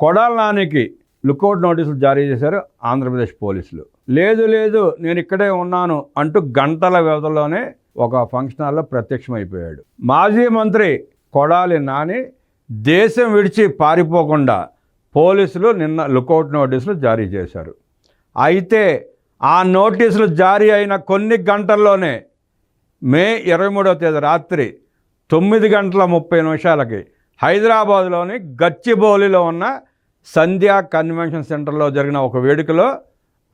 కొడాల నానికి లుకౌట్ నోటీసులు జారీ చేశారు ఆంధ్రప్రదేశ్ పోలీసులు. లేదు లేదు నేను ఇక్కడే ఉన్నాను అంటూ గంటల వ్యవధిలోనే ఒక ఫంక్షన్ హాల్లో ప్రత్యక్షమైపోయాడు. మాజీ మంత్రి కొడాలి నాని దేశం విడిచి పారిపోకుండా పోలీసులు నిన్న లుకౌట్ నోటీసులు జారీ చేశారు. అయితే ఆ నోటీసులు జారీ అయిన కొన్ని గంటల్లోనే మే ఇరవై మూడవ తేదీ రాత్రి తొమ్మిది గంటల ముప్పై నిమిషాలకి హైదరాబాద్లోని గచ్చిబౌలిలో ఉన్న సంధ్యా కన్వెన్షన్ సెంటర్లో జరిగిన ఒక వేడుకలో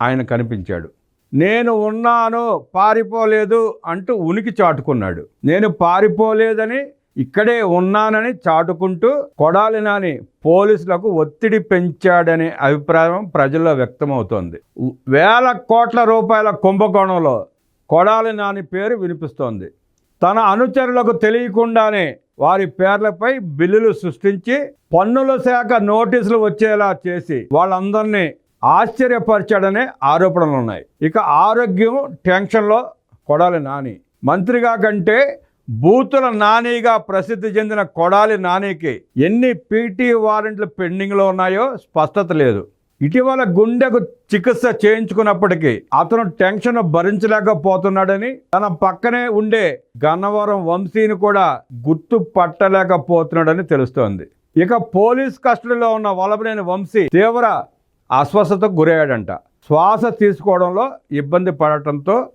ఆయన కనిపించాడు. నేను ఉన్నాను పారిపోలేదు అంటూ ఉనికి చాటుకున్నాడు. నేను పారిపోలేదని ఇక్కడే ఉన్నానని చాటుకుంటూ కొడాలి నాని పోలీసులకు ఒత్తిడి పెంచాడనే అభిప్రాయం ప్రజల్లో వ్యక్తమవుతోంది. వేల కోట్ల రూపాయల కుంభకోణంలో కొడాలి నాని పేరు వినిపిస్తోంది. తన అనుచరులకు తెలియకుండానే వారి పేర్లపై బిల్లులు సృష్టించి పన్నుల శాఖ నోటీసులు వచ్చేలా చేసి వాళ్ళందరినీ ఆశ్చర్యపరిచాడనే ఆరోపణలు ఉన్నాయి. ఇక ఆరోగ్యం టెన్షన్లో కొడాలి నాని. మంత్రిగా కంటే బూతుల నానిగా ప్రసిద్ధి చెందిన కొడాలి నానికి ఎన్ని పీటీ వారెంట్లు పెండింగ్లో ఉన్నాయో స్పష్టత లేదు. ఇటీవల గుండెకు చికిత్స చేయించుకున్నప్పటికీ అతను టెన్షన్ భరించలేకపోతున్నాడని తన పక్కనే ఉండే గన్నవరం వంశీని కూడా గుర్తు పట్టలేకపోతున్నాడని తెలుస్తోంది. ఇక పోలీస్ కస్టడీలో ఉన్న వలభనేని వంశీ తీవ్ర అస్వస్థతకు గురయ్యాడంట. శ్వాస తీసుకోవడంలో ఇబ్బంది పడటంతో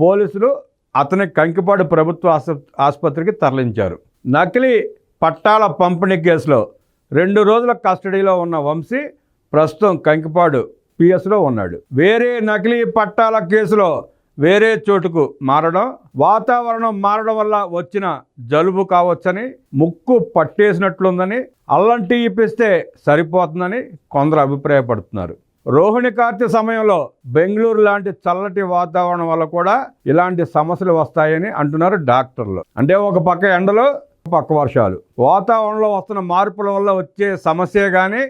పోలీసులు అతని కంకిపాడు ప్రభుత్వ ఆస్ప- ఆసుపత్రికి తరలించారు. నకిలీ పట్టాల పంపిణీ కేసులో రెండు రోజుల కస్టడీలో ఉన్న వంశీ ప్రస్తుతం కంకిపాడు పిఎస్లో ఉన్నాడు. వేరే నకిలీ పట్టాల కేసులో వేరే చోటుకు మారడం వాతావరణం మారడం వల్ల వచ్చిన జలుబు కావచ్చని ముక్కు పట్టేసినట్లుందని అల్లం టీ ఇప్పిస్తే సరిపోతుందని కొందరు అభిప్రాయపడుతున్నారు. రోహిణి కార్తె సమయంలో బెంగళూరు లాంటి చల్లటి వాతావరణం వల్ల కూడా ఇలాంటి సమస్యలు వస్తాయని అంటున్నారు డాక్టర్లు. అంటే ఒక పక్క ఎండలు పక్క వర్షాలు. వాతావరణంలో వస్తున్న మార్పుల వల్ల వచ్చే సమస్యే కానీ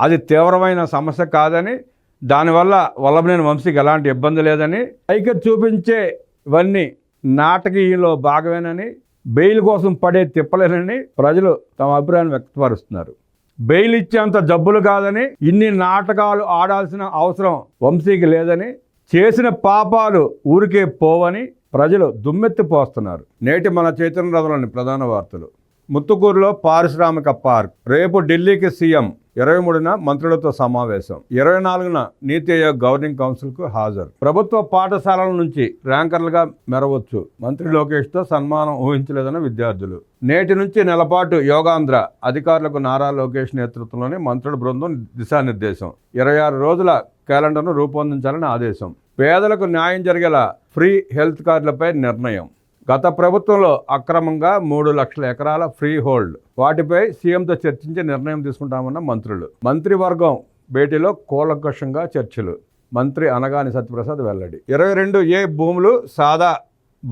అది తీవ్రమైన సమస్య కాదని దానివల్ల వల్లభనేని వంశీకి ఎలాంటి ఇబ్బంది లేదని పైకి చూపించే ఇవన్నీ నాటకీయంలో భాగమేనని బెయిల్ కోసం పడే తిప్పలేనని ప్రజలు తమ అభిప్రాయాన్ని వ్యక్తపరుస్తున్నారు. బెయిల్ ఇచ్చేంత జబ్బులు కాదని ఇన్ని నాటకాలు ఆడాల్సిన అవసరం వంశీకి లేదని చేసిన పాపాలు ఊరికే పోవని ప్రజలు దుమ్మెత్తిపోస్తున్నారు నేటి మన చైతన్య రథంలోని ప్రధాన వార్తలు. ముత్తుకూరులో పారిశ్రామిక పార్క్. రేపు ఢిల్లీకి సీఎం ఇరవై మూడున మంత్రులతో సమావేశం. ఇరవై నాలుగున నీతి ఆయోగ్ గవర్నింగ్ కౌన్సిల్కు హాజరు. ప్రభుత్వ పాఠశాలల నుంచి ర్యాంకర్లుగా మెరవచ్చు. మంత్రి లోకేష్తో సన్మానం ఊహించలేదన్న విద్యార్థులు. నేటి నుంచి నెలపాటు యోగాంధ్ర అధికారులకు నారా లోకేష్ నేతృత్వంలోని మంత్రుల బృందం దిశానిర్దేశం. ఇరవై ఆరు రోజుల క్యాలెండర్ను రూపొందించాలని ఆదేశం. పేదలకు న్యాయం జరిగేలా ఫ్రీ హెల్త్ కార్డులపై నిర్ణయం. గత ప్రభుత్వంలో అక్రమంగా మూడు లక్షల ఎకరాల ఫ్రీ హోల్డ్. వాటిపై సీఎంతో చర్చించి నిర్ణయం తీసుకుంటామన్న మంత్రులు. మంత్రివర్గం భేటీలో కూలంకషంగా చర్చలు. మంత్రి అనగాని సత్యప్రసాద్ వెల్లడి. ఇరవై రెండు ఏ భూములు సాదా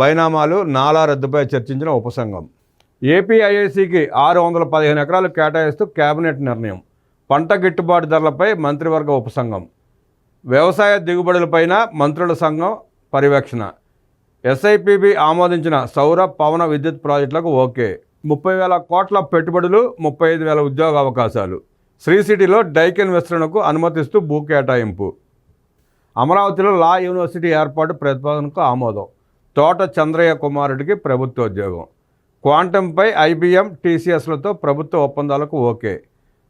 బైనామాలు నాలా రద్దుపై చర్చించిన ఉపసంఘం ఏపీఐఐసికి ఆరు వందల పదిహేను ఎకరాలు కేటాయిస్తూ కేబినెట్ నిర్ణయం. పంట గిట్టుబాటు ధరలపై మంత్రివర్గ ఉపసంఘం వ్యవసాయ దిగుబడులపైన మంత్రుల సంఘం పర్యవేక్షణ. ఎస్ఐపిబి ఆమోదించిన సౌర పవన విద్యుత్ ప్రాజెక్టులకు ఓకే. ముప్పై వేల కోట్ల పెట్టుబడులు ముప్పై ఐదు వేల ఉద్యోగ అవకాశాలు. శ్రీ సిటీలో డైకెన్ విస్తరణకు అనుమతిస్తూ భూ కేటాయింపు. అమరావతిలో లా యూనివర్సిటీ ఏర్పాటు ప్రతిపాదనకు ఆమోదం. తోట చంద్రయ్య కుమారుడికి ప్రభుత్వ ఉద్యోగం క్వాంటంపై ఐబీఎం టీసీఎస్లతో ప్రభుత్వ ఒప్పందాలకు ఓకే.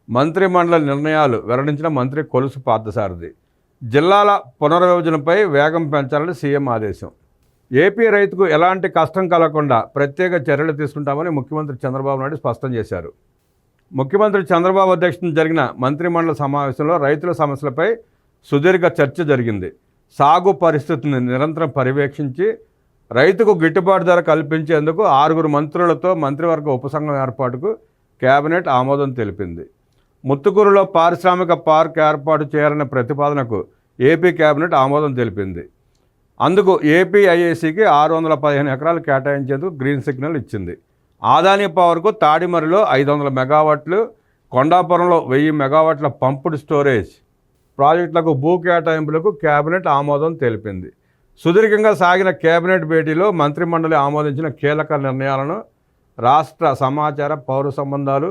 మంత్రిమండలి నిర్ణయాలు వెల్లడించిన మంత్రి కొలుసు పార్థసారథి. జిల్లాల పునర్విభజనపై వేగం పెంచాలని సీఎం ఆదేశం. ఏపీ రైతుకు ఎలాంటి కష్టం కలగకుండా ప్రత్యేక చర్యలు తీసుకుంటామని ముఖ్యమంత్రి చంద్రబాబు నాయుడు స్పష్టం చేశారు. ముఖ్యమంత్రి చంద్రబాబు అధ్యక్షతన జరిగిన మంత్రిమండలి సమావేశంలో రైతుల సమస్యలపై సుదీర్ఘ చర్చ జరిగింది. సాగు పరిస్థితిని నిరంతరం పర్యవేక్షించి రైతుకు గిట్టుబాటు ధర కల్పించేందుకు ఆరుగురు మంత్రులతో మంత్రివర్గ ఉపసంఘం ఏర్పాటుకు కేబినెట్ ఆమోదం తెలిపింది. ముత్తుకూరులో పారిశ్రామిక పార్క్ ఏర్పాటు చేయాలనే ప్రతిపాదనకు ఏపీ కేబినెట్ ఆమోదం తెలిపింది. అందుకు ఏపీఐఏసీకి ఆరు వందల పదిహేను ఎకరాలు కేటాయించేందుకు గ్రీన్ సిగ్నల్ ఇచ్చింది. ఆదాని పవర్కు తాడిమరిలో ఐదు వందల మెగావాట్లు కొండాపురంలో వెయ్యి మెగావాట్ల పంపుడ్ స్టోరేజ్ ప్రాజెక్టులకు భూ కేటాయింపులకు కేబినెట్ ఆమోదం తెలిపింది. సుదీర్ఘంగా సాగిన కేబినెట్ భేటీలో మంత్రిమండలి ఆమోదించిన కీలక నిర్ణయాలను రాష్ట్ర సమాచార పౌర సంబంధాలు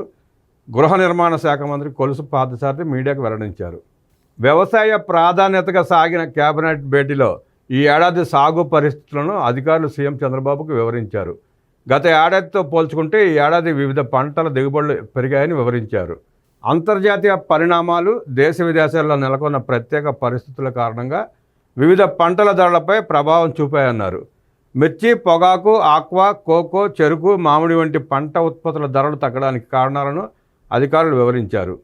గృహ నిర్మాణ శాఖ మంత్రి కొలుసు పాదసారథి మీడియాకు వెల్లడించారు. వ్యవసాయ ప్రాధాన్యతగా సాగిన కేబినెట్ భేటీలో ఈ ఏడాది సాగు పరిస్థితులను అధికారులు సీఎం చంద్రబాబుకు వివరించారు. గత ఏడాదితో పోల్చుకుంటే ఈ ఏడాది వివిధ పంటల దిగుబడులు పెరిగాయని వివరించారు. అంతర్జాతీయ పరిణామాలు దేశ విదేశాల్లో నెలకొన్న ప్రత్యేక పరిస్థితుల కారణంగా వివిధ పంటల ధరలపై ప్రభావం చూపాయన్నారు. మిర్చి పొగాకు ఆక్వా కోకో చెరుకు మామిడి వంటి పంట ఉత్పత్తుల ధరలు తగ్గడానికి కారణాలను అధికారులు వివరించారు.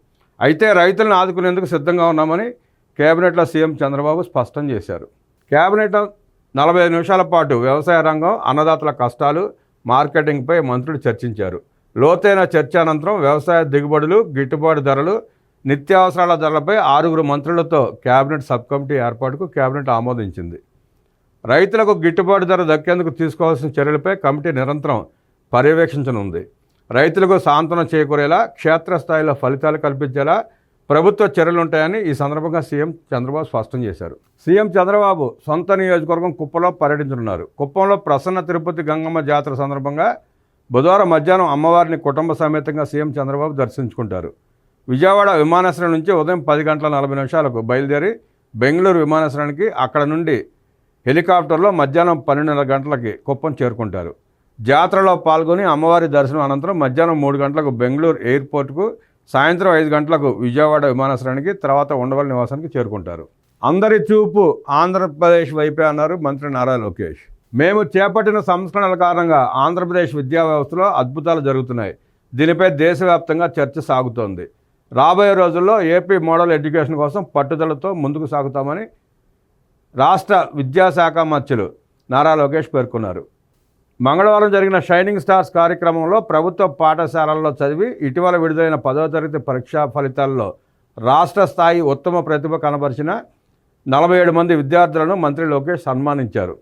అయితే రైతులను ఆదుకునేందుకు సిద్ధంగా ఉన్నామని కేబినెట్లో సీఎం చంద్రబాబు స్పష్టం చేశారు. కేబినెట్ నలభై ఐదు నిమిషాల పాటు వ్యవసాయ రంగం అన్నదాతల కష్టాలు మార్కెటింగ్పై మంత్రులు చర్చించారు. లోతైన చర్చ అనంతరం వ్యవసాయ దిగుబడులు గిట్టుబాటు ధరలు నిత్యావసరాల ధరలపై ఆరుగురు మంత్రులతో కేబినెట్ సబ్ కమిటీ ఏర్పాటుకు కేబినెట్ ఆమోదించింది. రైతులకు గిట్టుబాటు ధర దక్కేందుకు తీసుకోవాల్సిన చర్యలపై కమిటీ నిరంతరం పర్యవేక్షించనుంది. రైతులకు సాంతనం చేకూరేలా క్షేత్రస్థాయిలో ఫలితాలు కల్పించేలా ప్రభుత్వ చర్యలు ఉంటాయని ఈ సందర్భంగా సీఎం చంద్రబాబు స్పష్టం చేశారు. సీఎం చంద్రబాబు సొంత నియోజకవర్గం కుప్పలో పర్యటించనున్నారు. కుప్పంలో ప్రసన్న తిరుపతి గంగమ్మ జాతర సందర్భంగా బుధవారం మధ్యాహ్నం అమ్మవారిని కుటుంబ సమేతంగా సీఎం చంద్రబాబు దర్శించుకుంటారు. విజయవాడ విమానాశ్రయం నుంచి ఉదయం పది గంటల నలభై నిమిషాలకు బయలుదేరి బెంగళూరు విమానాశ్రయానికి అక్కడ నుండి హెలికాప్టర్లో మధ్యాహ్నం పన్నెండున్నర గంటలకి కుప్పం చేరుకుంటారు. జాతరలో పాల్గొని అమ్మవారి దర్శనం అనంతరం మధ్యాహ్నం మూడు గంటలకు బెంగళూరు ఎయిర్పోర్ట్కు సాయంత్రం ఐదు గంటలకు విజయవాడ విమానాశ్రయానికి తర్వాత ఉండవల్లి నివాసానికి చేరుకుంటారు. అందరి చూపు ఆంధ్రప్రదేశ్ వైపే అన్నారు మంత్రి నారా లోకేష్. మేము చేపట్టిన సంస్కరణల కారణంగా ఆంధ్రప్రదేశ్ విద్యా వ్యవస్థలో అద్భుతాలు జరుగుతున్నాయి. దీనిపై దేశవ్యాప్తంగా చర్చ సాగుతోంది. రాబోయే రోజుల్లో ఏపీ మోడల్ ఎడ్యుకేషన్ కోసం పట్టుదలతో ముందుకు సాగుతామని రాష్ట్ర విద్యాశాఖ మంత్రులు నారా లోకేష్ పేర్కొన్నారు. మంగళవారం జరిగిన షైనింగ్ స్టార్స్ కార్యక్రమంలో ప్రభుత్వ పాఠశాలల్లో చదివి ఇటీవల విడుదలైన పదవ తరగతి పరీక్షా ఫలితాల్లో రాష్ట్ర స్థాయి ఉత్తమ ప్రతిభ కనబరిచిన నలభై ఏడు మంది విద్యార్థులను మంత్రి లోకేష్ సన్మానించారు.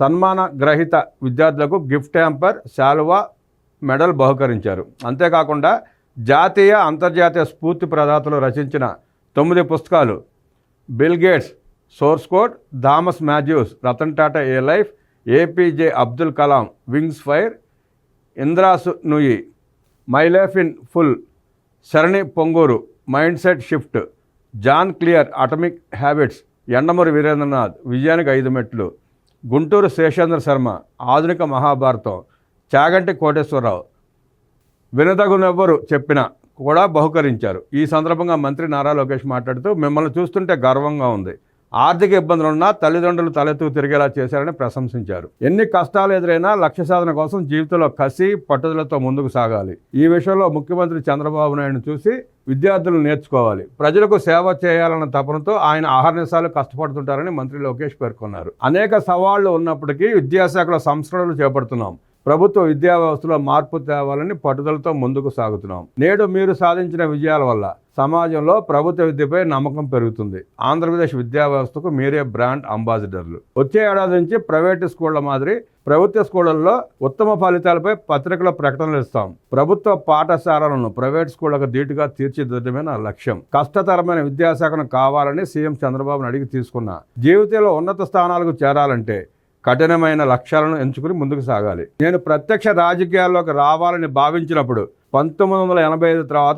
సన్మాన గ్రహీత విద్యార్థులకు గిఫ్ట్ హ్యాంపర్ శాలువా మెడల్ బహుకరించారు. అంతేకాకుండా జాతీయ అంతర్జాతీయ స్ఫూర్తి ప్రదాతలు రచించిన తొమ్మిది పుస్తకాలు Bill Gates source code Thomas Matthews Ratan Tata A life APJ Abdul Kalam wings fire ఇంద్రాసు Nooyi my life in full Sharani Ponguru mindset shift John Clear atomic habits Yandamuri Veerendranath విజయానికి ఐదు మెట్లు గుంటూరు శేషేంద్ర శర్మ ఆధునిక మహాభారతం చాగంటి కోటేశ్వరరావు. వినదగునెవ్వరు చెప్పిన కూడా బహుకరించారు. ఈ సందర్భంగా మంత్రి నారా లోకేష్ మాట్లాడుతూ మిమ్మల్ని చూస్తుంటే గర్వంగా ఉంది. ఆర్థిక ఇబ్బందులు ఉన్నా తల్లిదండ్రులు తలెత్తుకు తిరిగేలా చేశారని ప్రశంసించారు. ఎన్ని కష్టాలు ఎదురైనా లక్ష్య సాధన కోసం జీవితంలో కసి పట్టుదలతో ముందుకు సాగాలి. ఈ విషయంలో ముఖ్యమంత్రి చంద్రబాబు నాయుడు చూసి విద్యార్థులు నేర్చుకోవాలి. ప్రజలకు సేవ చేయాలన్న తపనతో ఆయన ఆహార్నిశాలు కష్టపడుతుంటారని మంత్రి లోకేష్ పేర్కొన్నారు. అనేక సవాళ్ళు ఉన్నప్పటికీ విద్యాశాఖలో సంస్కరణలు చేపడుతున్నాం. ప్రభుత్వ విద్యా వ్యవస్థలో మార్పు తేవాలని పట్టుదలతో ముందుకు సాగుతున్నాం. నేడు మీరు సాధించిన విజయాల వల్ల సమాజంలో ప్రభుత్వ విద్యపై నమ్మకం పెరుగుతుంది. ఆంధ్రప్రదేశ్ విద్యా వ్యవస్థకు మీరే బ్రాండ్ అంబాసిడర్లు. వచ్చే ఏడాది నుంచి ప్రైవేటు స్కూళ్ళ మాదిరి ప్రభుత్వ స్కూళ్ళలో ఉత్తమ ఫలితాలపై పత్రికల ప్రకటనలు ఇస్తాం. ప్రభుత్వ పాఠశాలలను ప్రైవేట్ స్కూళ్ళకు ధీటుగా తీర్చిదిద్దడమే నా లక్ష్యం. కష్టతరమైన విద్యాశాఖను కావాలని సీఎం చంద్రబాబును అడిగి తీసుకున్నా. జీవితంలో ఉన్నత స్థానాలకు చేరాలంటే కఠినమైన లక్ష్యాలను ఎంచుకుని ముందుకు సాగాలి. నేను ప్రత్యక్ష రాజకీయాల్లోకి రావాలని భావించినప్పుడు పంతొమ్మిది వందల ఎనభై ఐదు తర్వాత